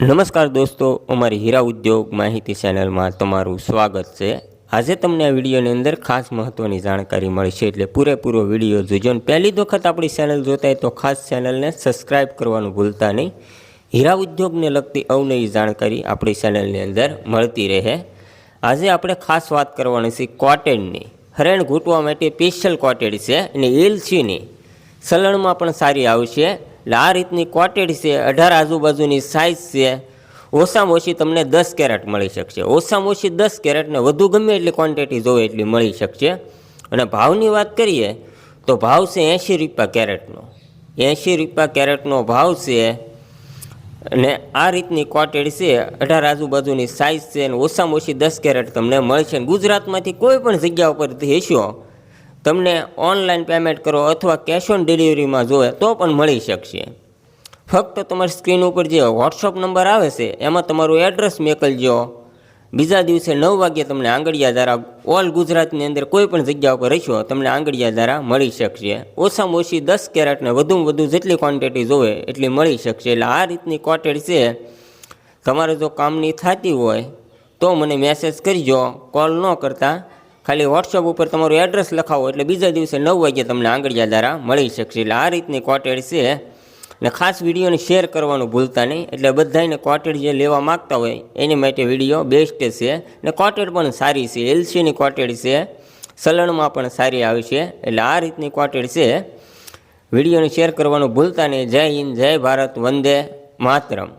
નમસ્કાર દોસ્તો, અમારી હીરા ઉદ્યોગ માહિતી ચેનલમાં તમારું સ્વાગત છે. આજે તમને આ વિડીયોની અંદર ખાસ મહત્ત્વની જાણકારી મળશે એટલે પૂરેપૂરો વીડિયો જોજો અને પહેલી વખત આપણી ચેનલ જોતા હોય તો ખાસ ચેનલને સબસ્ક્રાઈબ કરવાનું ભૂલતા નહીં. હીરા ઉદ્યોગને લગતી અવનવી જાણકારી આપણી ચેનલની અંદર મળતી રહે. આજે આપણે ખાસ વાત કરવાની છે કોટેડની. હરેણ ઘૂંટવા માટે સ્પેશિયલ કોટેડ છે અને એલસીની. સલણમાં પણ સારી આવશે. એટલે આ રીતની કોટેડ છે, અઢાર આજુબાજુની સાઇઝ છે. ઓછામાં ઓછી તમને દસ કેરેટ મળી શકશે. ઓછામાં ઓછી દસ કેરેટને વધુ ગમે એટલી ક્વોન્ટિટી જોવે એટલી મળી શકશે. અને ભાવની વાત કરીએ, તો ભાવ છે એંશી રૂપિયા કેરેટનો. એંશી રૂપિયા કેરેટનો ભાવ છે અને આ રીતની કોટેડ છે, અઢાર આજુબાજુની સાઇઝ છે અને ઓછામાં ઓછી દસ કેરેટ તમને મળશે. ગુજરાતમાંથી કોઈ પણ જગ્યા ઉપરથી હેસ્યો તમને ઓનલાઈન પેમેન્ટ કરો અથવા કેશ ઓન ડિલિવરીમાં જોવે તો પણ મળી શકશે. ફક્ત તમારી સ્ક્રીન ઉપર જે વોટ્સઅપ નંબર આવે છે, એમાં તમારું એડ્રેસ મોકલજો. બીજા દિવસે નવ વાગ્યે તમને આંગળિયા દ્વારા ઓલ ગુજરાતની અંદર કોઈ પણ જગ્યા ઉપર રહીશો, તમને આંગળિયા દ્વારા મળી શકશે. ઓછામાં ઓછી દસ કેરેટને વધુમાં વધુ જેટલી ક્વોન્ટિટી જોવે, એટલી મળી શકશે. એટલે આ રીતની ક્વોન્ટિટી છે. તમારે જો કામની થતી હોય, તો મને મેસેજ કરજો. કોલ ન કરતા. ખાલી વોટ્સઅપ ઉપર તમારું એડ્રેસ લખાવો એટલે બીજા દિવસે નવ વાગ્યે તમને આંગળીયા દ્વારા મળી શકશે. એટલે આ રીતની કોટેડ છે. ને ખાસ વિડીયોને શેર કરવાનું ભૂલતા નહીં. એટલે બધાને કોટેડ જે લેવા માગતા હોય, એની માટે વીડિયો બેસ્ટ છે. ને કોટેડ પણ સારી છે. એલસીની ક્વોટેડ છે. સલણમાં પણ સારી આવી છે. એટલે આ રીતની કોટેડ છે. વિડીયોને શેર કરવાનું ભૂલતા નહીં. જય હિન્દ, જય ભારત, વંદે માતરમ.